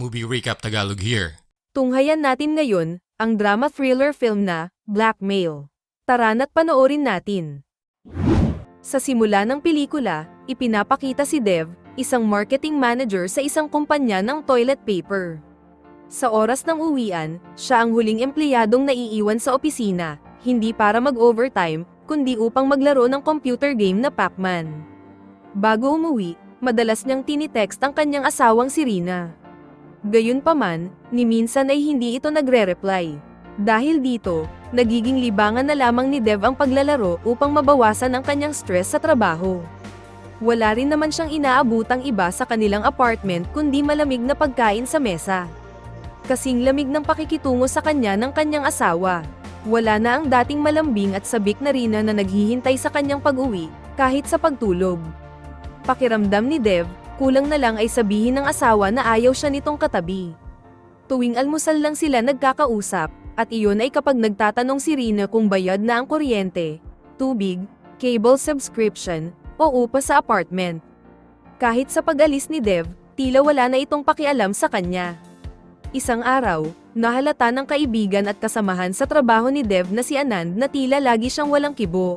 Movie Recap Tagalog here. Tunghayan natin ngayon, ang drama thriller film na, Blackmail. Tara na't panoorin natin. Sa simula ng pelikula, ipinapakita si Dev, isang marketing manager sa isang kumpanya ng toilet paper. Sa oras ng uwian, siya ang huling empleyadong naiiwan sa opisina, hindi para mag-overtime, kundi upang maglaro ng computer game na Pac-Man. Bago umuwi, madalas niyang tinitext ang kanyang asawang si Rina. Gayunpaman, ni minsan ay hindi ito nagre-reply. Dahil dito, nagiging libangan na lamang ni Dev ang paglalaro upang mabawasan ang kanyang stress sa trabaho. Wala rin naman siyang inaabutang iba sa kanilang apartment kundi malamig na pagkain sa mesa. Kasing lamig ng pakikitungo sa kanya ng kanyang asawa. Wala na ang dating malambing at sabik na Rina na naghihintay sa kanyang pag-uwi, kahit sa pagtulog. Pakiramdam ni Dev, kulang na lang ay sabihin ng asawa na ayaw siya nitong katabi. Tuwing almusal lang sila nagkakausap, at iyon ay kapag nagtatanong si Rina kung bayad na ang kuryente, tubig, cable subscription, o upa sa apartment. Kahit sa pag-alis ni Dev, tila wala na itong pakialam sa kanya. Isang araw, nahalata ng kaibigan at kasamahan sa trabaho ni Dev na si Anand na tila lagi siyang walang kibo.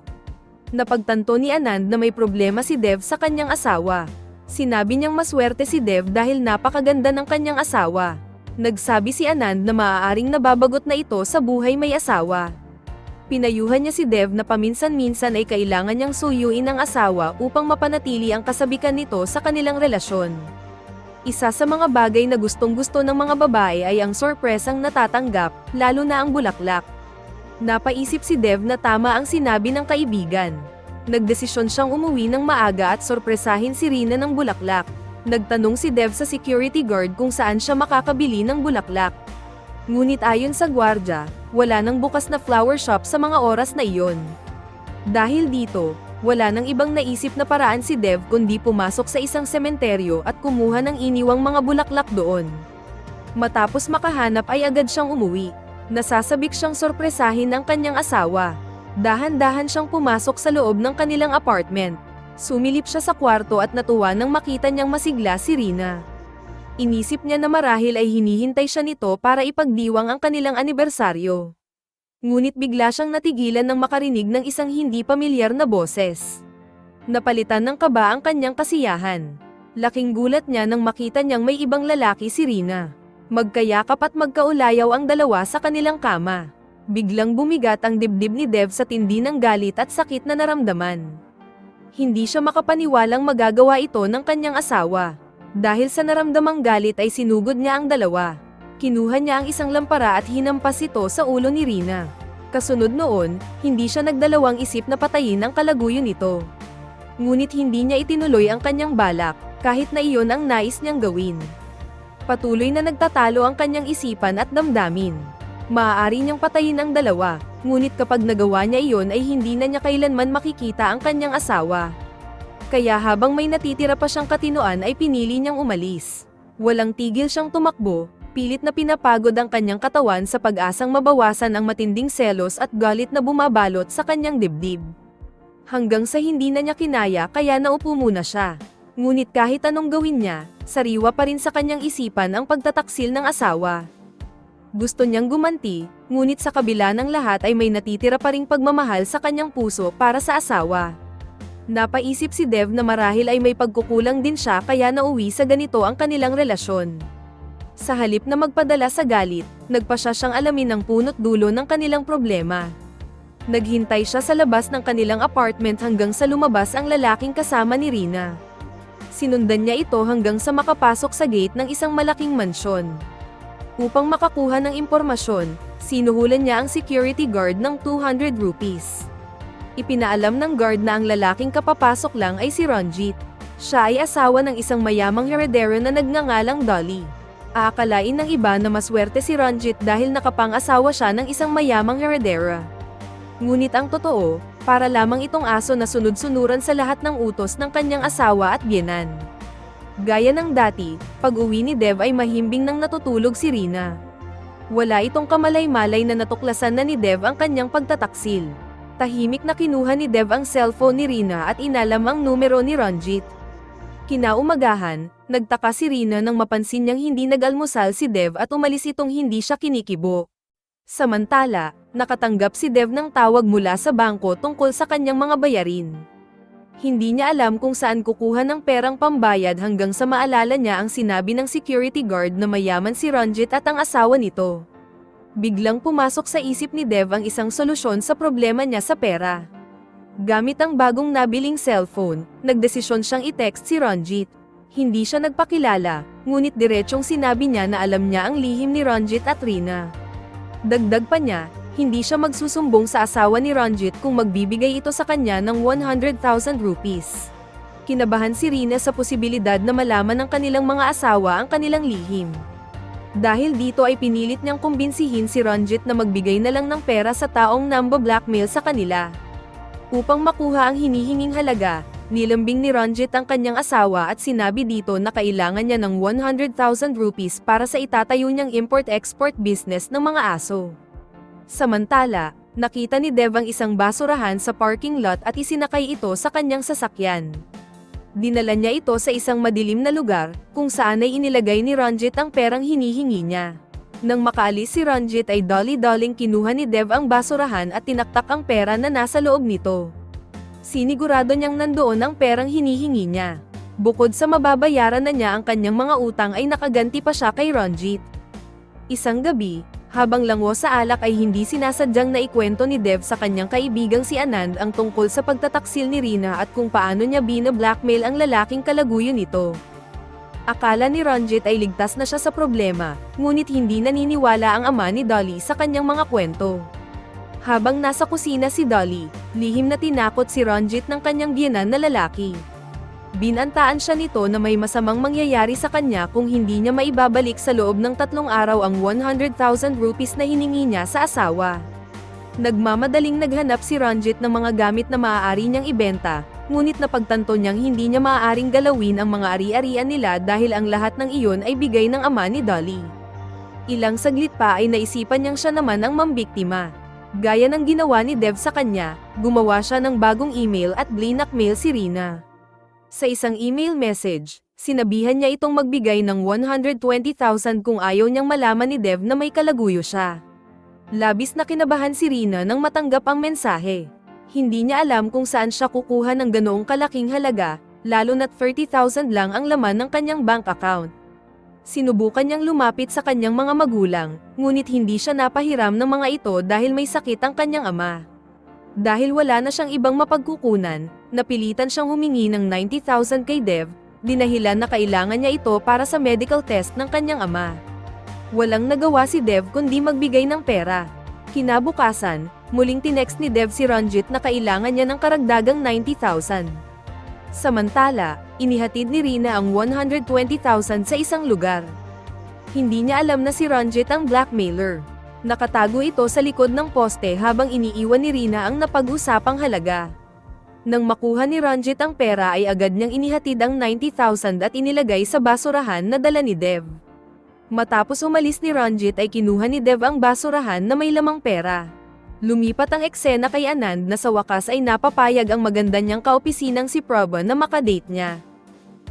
Napagtanto ni Anand na may problema si Dev sa kanyang asawa. Sinabi niyang maswerte si Dev dahil napakaganda ng kanyang asawa. Nagsabi si Anand na maaaring nababagot na ito sa buhay may asawa. Pinayuhan niya si Dev na paminsan-minsan ay kailangan niyang suyuin ang asawa upang mapanatili ang kasabikan nito sa kanilang relasyon. Isa sa mga bagay na gustong-gusto ng mga babae ay ang sorpresang natatanggap, lalo na ang bulaklak. Napaisip si Dev na tama ang sinabi ng kaibigan. Nagdesisyon siyang umuwi ng maaga at sorpresahin si Rina ng bulaklak. Nagtanong si Dev sa security guard kung saan siya makakabili ng bulaklak. Ngunit ayon sa gwardya, wala nang bukas na flower shop sa mga oras na iyon. Dahil dito, wala nang ibang naisip na paraan si Dev kundi pumasok sa isang sementeryo at kumuha ng iniwang mga bulaklak doon. Matapos makahanap ay agad siyang umuwi. Nasasabik siyang sorpresahin ng kanyang asawa. Dahan-dahan siyang pumasok sa loob ng kanilang apartment. Sumilip siya sa kwarto at natuwa nang makita niyang masigla si Rina. Inisip niya na marahil ay hinihintay siya nito para ipagdiwang ang kanilang anibersaryo. Ngunit bigla siyang natigilan nang makarinig ng isang hindi pamilyar na boses. Napalitan ng kaba ang kanyang kasiyahan. Laking gulat niya nang makita niyang may ibang lalaki si Rina. Magkayakap at magkaulayaw ang dalawa sa kanilang kama. Biglang bumigat ang dibdib ni Dev sa tindi ng galit at sakit na naramdaman. Hindi siya makapaniwalang magagawa ito ng kanyang asawa. Dahil sa naramdamang galit ay sinugod niya ang dalawa. Kinuha niya ang isang lampara at hinampas ito sa ulo ni Rina. Kasunod noon, hindi siya nagdalawang isip na patayin ang kalaguyo nito. Ngunit hindi niya itinuloy ang kanyang balak, kahit na iyon ang nais niyang gawin. Patuloy na nagtatalo ang kanyang isipan at damdamin. Maaari niyang patayin ang dalawa, ngunit kapag nagawa niya iyon ay hindi na niya kailanman makikita ang kanyang asawa. Kaya habang may natitira pa siyang katinoan ay pinili niyang umalis. Walang tigil siyang tumakbo, pilit na pinapagod ang kanyang katawan sa pag-asang mabawasan ang matinding selos at galit na bumabalot sa kanyang dibdib. Hanggang sa hindi na niya kinaya kaya naupo muna siya. Ngunit kahit anong gawin niya, sariwa pa rin sa kanyang isipan ang pagtataksil ng asawa. Gusto niyang gumanti, ngunit sa kabila ng lahat ay may natitira pa ring pagmamahal sa kanyang puso para sa asawa. Napaisip si Dev na marahil ay may pagkukulang din siya kaya nauwi sa ganito ang kanilang relasyon. Sa halip na magpadala sa galit, nagpa siya siyang alamin ang punot dulo ng kanilang problema. Naghintay siya sa labas ng kanilang apartment hanggang sa lumabas ang lalaking kasama ni Rina. Sinundan niya ito hanggang sa makapasok sa gate ng isang malaking mansyon. Upang makakuha ng impormasyon, sinuhulan niya ang security guard ng 200 rupees. Ipinaalam ng guard na ang lalaking kapapasok lang ay si Ranjit. Siya ay asawa ng isang mayamang heredero na nagngangalang Dolly. Aakalain ng iba na maswerte si Ranjit dahil nakapang-asawa siya ng isang mayamang heredera. Ngunit ang totoo, para lamang itong aso na sunod-sunuran sa lahat ng utos ng kanyang asawa at biyenan. Gaya ng dati, pag-uwi ni Dev ay mahimbing nang natutulog si Rina. Wala itong kamalay-malay na natuklasan na ni Dev ang kanyang pagtataksil. Tahimik na kinuha ni Dev ang cellphone ni Rina at inalam ang numero ni Ranjit. Kinaumagahan, nagtaka si Rina nang mapansin niyang hindi nag-almusal si Dev at umalis itong hindi siya kinikibo. Samantala, nakatanggap si Dev ng tawag mula sa bangko tungkol sa kanyang mga bayarin. Hindi niya alam kung saan kukuha ng perang pambayad hanggang sa maalala niya ang sinabi ng security guard na mayaman si Ranjit at ang asawa nito. Biglang pumasok sa isip ni Dev ang isang solusyon sa problema niya sa pera. Gamit ang bagong nabiling cellphone, nagdesisyon siyang i-text si Ranjit. Hindi siya nagpakilala, ngunit diretsyong sinabi niya na alam niya ang lihim ni Ranjit at Rina. Dagdag pa niya, hindi siya magsusumbong sa asawa ni Ranjit kung magbibigay ito sa kanya ng 100,000 rupees. Kinabahan si Rina sa posibilidad na malaman ng kanilang mga asawa ang kanilang lihim. Dahil dito ay pinilit niyang kumbinsihin si Ranjit na magbigay na lang ng pera sa taong namba-blackmail sa kanila. Upang makuha ang hinihinging halaga, nilambing ni Ranjit ang kanyang asawa at sinabi dito na kailangan niya ng 100,000 rupees para sa itatayo niyang import-export business ng mga aso. Samantala, nakita ni Dev ang isang basurahan sa parking lot at isinakay ito sa kanyang sasakyan. Dinala niya ito sa isang madilim na lugar, kung saan ay inilagay ni Ranjit ang perang hinihingi niya. Nang makaalis si Ranjit ay dolly-dolling kinuha ni Dev ang basurahan at tinaktak ang pera na nasa loob nito. Sinigurado niyang nandoon ang perang hinihingi niya. Bukod sa mababayaran na niya ang kanyang mga utang ay nakaganti pa siya kay Ranjit. Isang gabi, habang lango sa alak ay hindi sinasadyang naikwento ni Dev sa kanyang kaibigang si Anand ang tungkol sa pagtataksil ni Rina at kung paano niya bina-blackmail ang lalaking kalaguyo nito. Akala ni Ranjit ay ligtas na siya sa problema, ngunit hindi naniniwala ang ama ni Dolly sa kanyang mga kwento. Habang nasa kusina si Dolly, lihim na tinakot si Ranjit ng kanyang biyenan na lalaki. Binantaan siya nito na may masamang mangyayari sa kanya kung hindi niya maibabalik sa loob ng tatlong araw ang 100,000 rupees na hiningi niya sa asawa. Nagmamadaling naghanap si Ranjit ng mga gamit na maaari niyang ibenta, ngunit napagtanto niyang hindi niya maaaring galawin ang mga ari-arian nila dahil ang lahat ng iyon ay bigay ng ama ni Dolly. Ilang saglit pa ay naisipan niyang siya naman ang mambiktima. Gaya ng ginawa ni Dev sa kanya, gumawa siya ng bagong email at blinakmail si Rina. Sa isang email message, sinabihan niya itong magbigay ng 120,000 kung ayaw niyang malaman ni Dev na may kalaguyo siya. Labis na kinabahan si Rina nang matanggap ang mensahe. Hindi niya alam kung saan siya kukuha ng ganoong kalaking halaga, lalo na't 30,000 lang ang laman ng kanyang bank account. Sinubukan niyang lumapit sa kanyang mga magulang, ngunit hindi siya napahiram ng mga ito dahil may sakit ang kanyang ama. Dahil wala na siyang ibang mapagkukunan, napilitan siyang humingi ng 90,000 kay Dev, dinahilan na kailangan niya ito para sa medical test ng kanyang ama. Walang nagawa si Dev kundi magbigay ng pera. Kinabukasan, muling tinext ni Dev si Ranjit na kailangan niya ng karagdagang 90,000. Samantala, inihatid ni Rina ang 120,000 sa isang lugar. Hindi niya alam na si Ranjit ang blackmailer. Nakatago ito sa likod ng poste habang iniiwan ni Rina ang napag-usapang halaga. Nang makuha ni Ranjit ang pera ay agad niyang inihatid ang 90,000 at inilagay sa basurahan na dala ni Dev. Matapos umalis ni Ranjit ay kinuha ni Dev ang basurahan na may lamang pera. Lumipat ang eksena kay Anand na sa wakas ay napapayag ang maganda niyang kaopisinang si Prabha na makadate niya.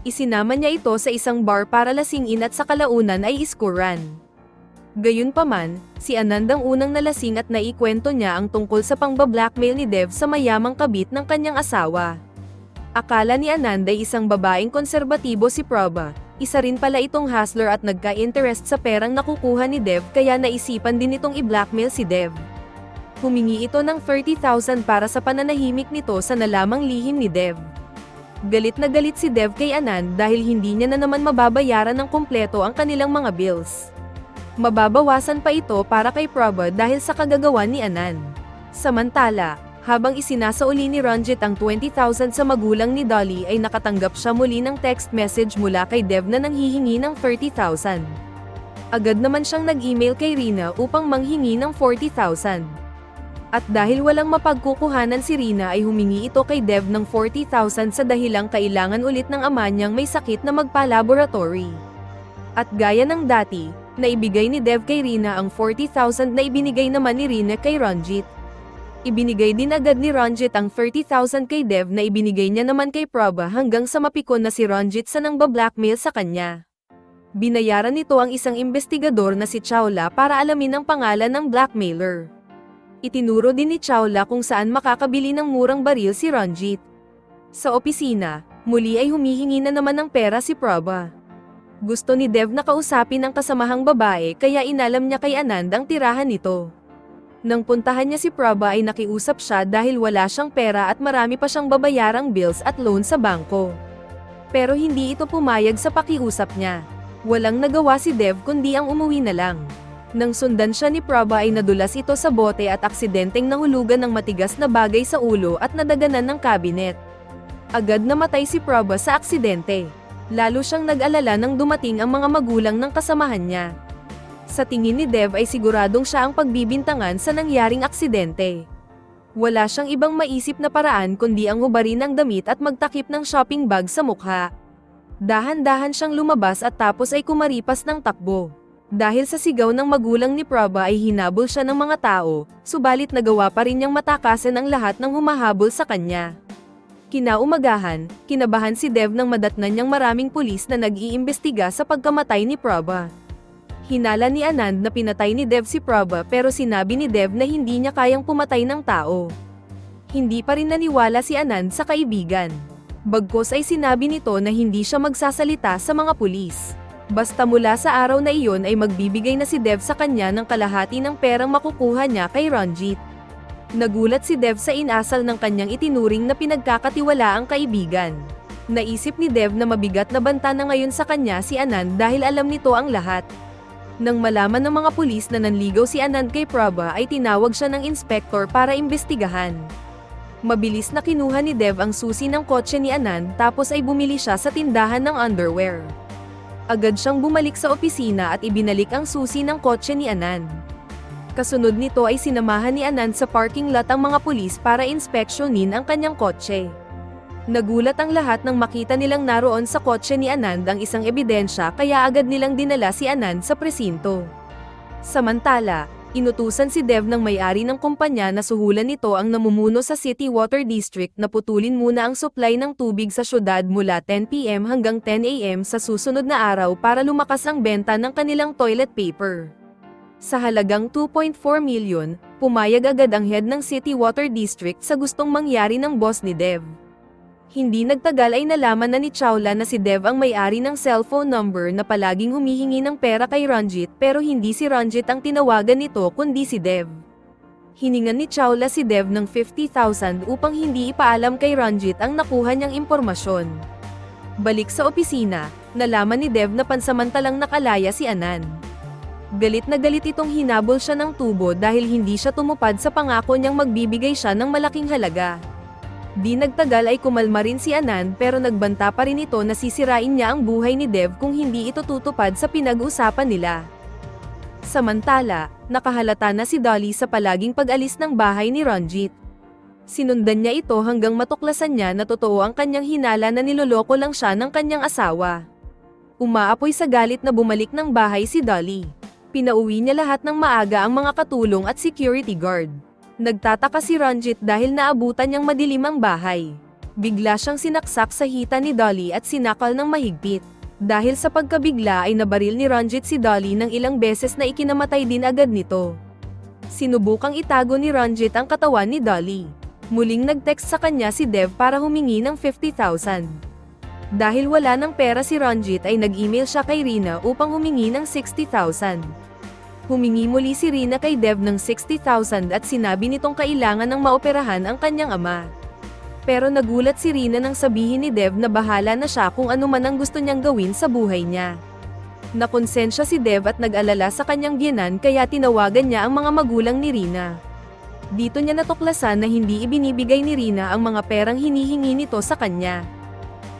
Isinama niya ito sa isang bar para lasingin at sa kalaunan ay iskuran. Gayunpaman, si Anand ang unang nalasing at naikwento niya ang tungkol sa pangbablackmail ni Dev sa mayamang kabit ng kanyang asawa. Akala ni Anand ay isang babaeng konserbatibo si Prabha, isa rin pala itong hustler at nagka-interest sa perang nakukuha ni Dev kaya naisipan din itong i-blackmail si Dev. Humingi ito ng 30,000 para sa pananahimik nito sa nalamang lihim ni Dev. Galit na galit si Dev kay Anand dahil hindi niya na naman mababayaran ng kumpleto ang kanilang mga bills. Mababawasan pa ito para kay Prabha dahil sa kagagawan ni Anand. Samantala, habang isinasauli ni Ranjit ang 20,000 sa magulang ni Dolly ay nakatanggap siya muli ng text message mula kay Dev na nanghihingi ng 30,000. Agad naman siyang nag-email kay Rina upang manghingi ng 40,000. At dahil walang mapagkukuhanan si Rina ay humingi ito kay Dev ng 40,000 sa dahilang kailangan ulit ng ama niyang may sakit na magpa-laboratory. At gaya ng dati, naibigay ni Dev kay Rina ang 40,000 na ibinigay naman ni Rina kay Ranjit. Ibinigay din agad ni Ronjit ang 30,000 kay Dev na ibinigay niya naman kay Prabha hanggang sa mapikon na si Ronjit sa nang blackmail sa kanya. Binayaran nito ang isang investigador na si Chawla para alamin ang pangalan ng blackmailer. Itinuro din ni Chawla kung saan makakabili ng murang baril si Ronjit. Sa opisina, muli ay humihingi na naman ng pera si Prabha. Gusto ni Dev na kausapin ang kasamahang babae kaya inalam niya kay Anand ang tirahan nito. Nang puntahan niya si Prabha ay nakiusap siya dahil wala siyang pera at marami pa siyang babayarang bills at loan sa bangko. Pero hindi ito pumayag sa pakiusap niya. Walang nagawa si Dev kundi ang umuwi na lang. Nang sundan siya ni Prabha ay nadulas ito sa bote at aksidenteng nahulugan ng matigas na bagay sa ulo at nadaganan ng kabinet. Agad namatay si Prabha sa aksidente. Lalo siyang nag-alala nang dumating ang mga magulang ng kasamahan niya. Sa tingin ni Dev ay siguradong siya ang pagbibintangan sa nangyaring aksidente. Wala siyang ibang maisip na paraan kundi ang hubarin ng damit at magtakip ng shopping bag sa mukha. Dahan-dahan siyang lumabas at tapos ay kumaripas ng takbo. Dahil sa sigaw ng magulang ni Prabha ay hinabol siya ng mga tao, subalit nagawa pa rin niyang matakasan ang lahat ng humahabol sa kanya. Kinaumagahan, kinabahan si Dev nang madatnan niyang maraming pulis na nag-iimbestiga sa pagkamatay ni Prabha. Hinala ni Anand na pinatay ni Dev si Prabha pero sinabi ni Dev na hindi niya kayang pumatay ng tao. Hindi pa rin naniwala si Anand sa kaibigan. Bagkos ay sinabi nito na hindi siya magsasalita sa mga pulis. Basta mula sa araw na iyon ay magbibigay na si Dev sa kanya ng kalahati ng perang makukuha niya kay Ranjit. Nagulat si Dev sa inasal ng kanyang itinuring na pinagkakatiwala ang kaibigan. Naisip ni Dev na mabigat na banta na ngayon sa kanya si Anand dahil alam nito ang lahat. Nang malaman ng mga pulis na nanligaw si Anand kay Prabha ay tinawag siya ng inspektor para imbestigahan. Mabilis na kinuha ni Dev ang susi ng kotse ni Anand tapos ay bumili siya sa tindahan ng underwear. Agad siyang bumalik sa opisina at ibinalik ang susi ng kotse ni Anand. Kasunod nito ay sinamahan ni Anand sa parking lot ang mga pulis para inspeksyonin ang kanyang kotse. Nagulat ang lahat nang makita nilang naroon sa kotse ni Anand ang isang ebidensya kaya agad nilang dinala si Anand sa presinto. Samantala, inutusan si Dev ng may-ari ng kumpanya na suhulan nito ang namumuno sa City Water District na putulin muna ang supply ng tubig sa syudad mula 10pm hanggang 10am sa susunod na araw para lumakas ang benta ng kanilang toilet paper. Sa halagang 2.4 milyon, pumayag agad ang head ng City Water District sa gustong mangyari ng boss ni Dev. Hindi nagtagal ay nalaman na ni Chawla na si Dev ang may-ari ng cellphone number na palaging humihingi ng pera kay Ranjit pero hindi si Ranjit ang tinawagan nito kundi si Dev. Hiningan ni Chawla si Dev ng 50,000 upang hindi ipaalam kay Ranjit ang nakuha niyang impormasyon. Balik sa opisina, nalaman ni Dev na pansamantalang nakalaya si Anan. Galit na galit itong hinabol siya ng tubo dahil hindi siya tumupad sa pangako niyang magbibigay siya ng malaking halaga. Di nagtagal ay kumalma rin si Anan pero nagbanta pa rin ito na sisirain niya ang buhay ni Dev kung hindi ito tutupad sa pinag-usapan nila. Samantala, nakahalata na si Dolly sa palaging pag-alis ng bahay ni Ronjit. Sinundan niya ito hanggang matuklasan niya na totoo ang kanyang hinala na niloloko lang siya ng kanyang asawa. Umaapoy sa galit na bumalik ng bahay si Dolly. Pinauwi niya lahat ng maaga ang mga katulong at security guard. Nagtataka si Ranjit dahil naabutan niyang madilim ang bahay. Bigla siyang sinaksak sa hita ni Dolly at sinakal ng mahigpit. Dahil sa pagkabigla ay nabaril ni Ranjit si Dolly ng ilang beses na ikinamatay din agad nito. Sinubukang itago ni Ranjit ang katawan ni Dolly. Muling nag-text sa kanya si Dev para humingi ng 50,000. Dahil wala ng pera si Ranjit ay nag-email siya kay Rina upang humingi ng 60,000. Humingi muli si Rina kay Dev ng 60,000 at sinabi nitong kailangan ng maoperahan ang kanyang ama. Pero nagulat si Rina nang sabihin ni Dev na bahala na siya kung ano man ang gusto niyang gawin sa buhay niya. Nakonsensya si Dev at nag-alala sa kanyang biyanan kaya tinawagan niya ang mga magulang ni Rina. Dito niya natuklasan na hindi ibinibigay ni Rina ang mga perang hinihingi nito sa kanya.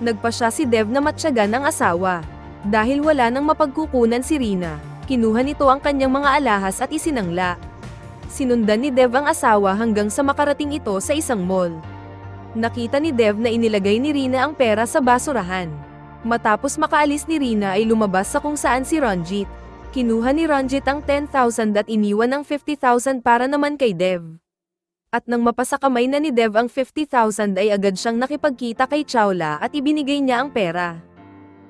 Nagpa siya si Dev na matyagan ang asawa. Dahil wala nang mapagkukunan si Rina, kinuha nito ang kanyang mga alahas at isinangla. Sinundan ni Dev ang asawa hanggang sa makarating ito sa isang mall. Nakita ni Dev na inilagay ni Rina ang pera sa basurahan. Matapos makaalis ni Rina ay lumabas sa kung saan si Ranjit. Kinuha ni Ranjit ang 10,000 at iniwan ang 50,000 para naman kay Dev. At nang mapasa kamay na ni Dev ang 50,000 ay agad siyang nakipagkita kay Chawla at ibinigay niya ang pera.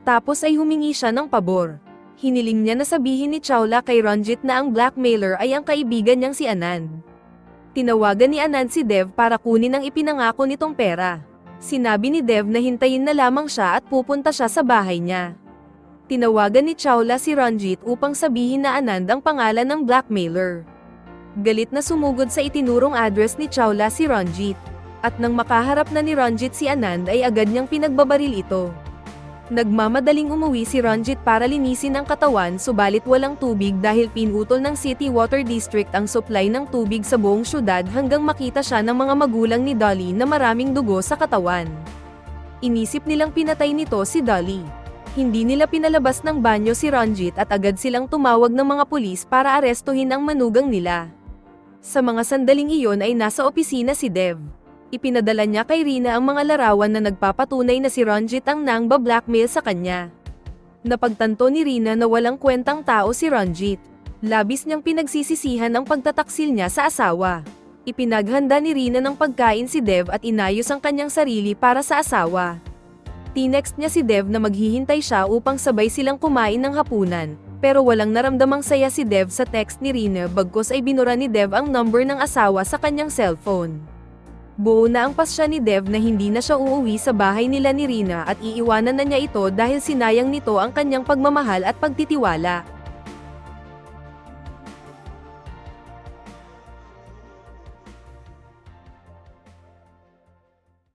Tapos ay humingi siya ng pabor. Hiniling niya na sabihin ni Chawla kay Ranjit na ang blackmailer ay ang kaibigan niyang si Anand. Tinawagan ni Anand si Dev para kunin ang ipinangako nitong pera. Sinabi ni Dev na hintayin na lamang siya at pupunta siya sa bahay niya. Tinawagan ni Chawla si Ranjit upang sabihin na Anand ang pangalan ng blackmailer. Galit na sumugod sa itinurong address ni Chawla si Ranjit. At nang makaharap na ni Ranjit si Anand ay agad niyang pinagbabaril ito. Nagmamadaling umuwi si Ranjit para linisin ang katawan subalit walang tubig dahil pinutol ng City Water District ang supply ng tubig sa buong syudad hanggang makita siya ng mga magulang ni Dolly na maraming dugo sa katawan. Inisip nilang pinatay nito si Dolly. Hindi nila pinalabas ng banyo si Ranjit at agad silang tumawag ng mga pulis para arestuhin ang manugang nila. Sa mga sandaling iyon ay nasa opisina si Dev. Ipinadala niya kay Rina ang mga larawan na nagpapatunay na si Ranjit ang nang blackmail sa kanya. Napagtanto ni Rina na walang kwentang tao si Ranjit. Labis niyang pinagsisisihan ang pagtataksil niya sa asawa. Ipinaghanda ni Rina ng pagkain si Dev at inayos ang kanyang sarili para sa asawa. Tinext niya si Dev na maghihintay siya upang sabay silang kumain ng hapunan, pero walang naramdamang saya si Dev sa text ni Rina bagkos ay binura ni Dev ang number ng asawa sa kanyang cellphone. Buo na ang pasya ni Dev na hindi na siya uuwi sa bahay nila ni Rina at iiwanan na niya ito dahil sinayang nito ang kanyang pagmamahal at pagtitiwala.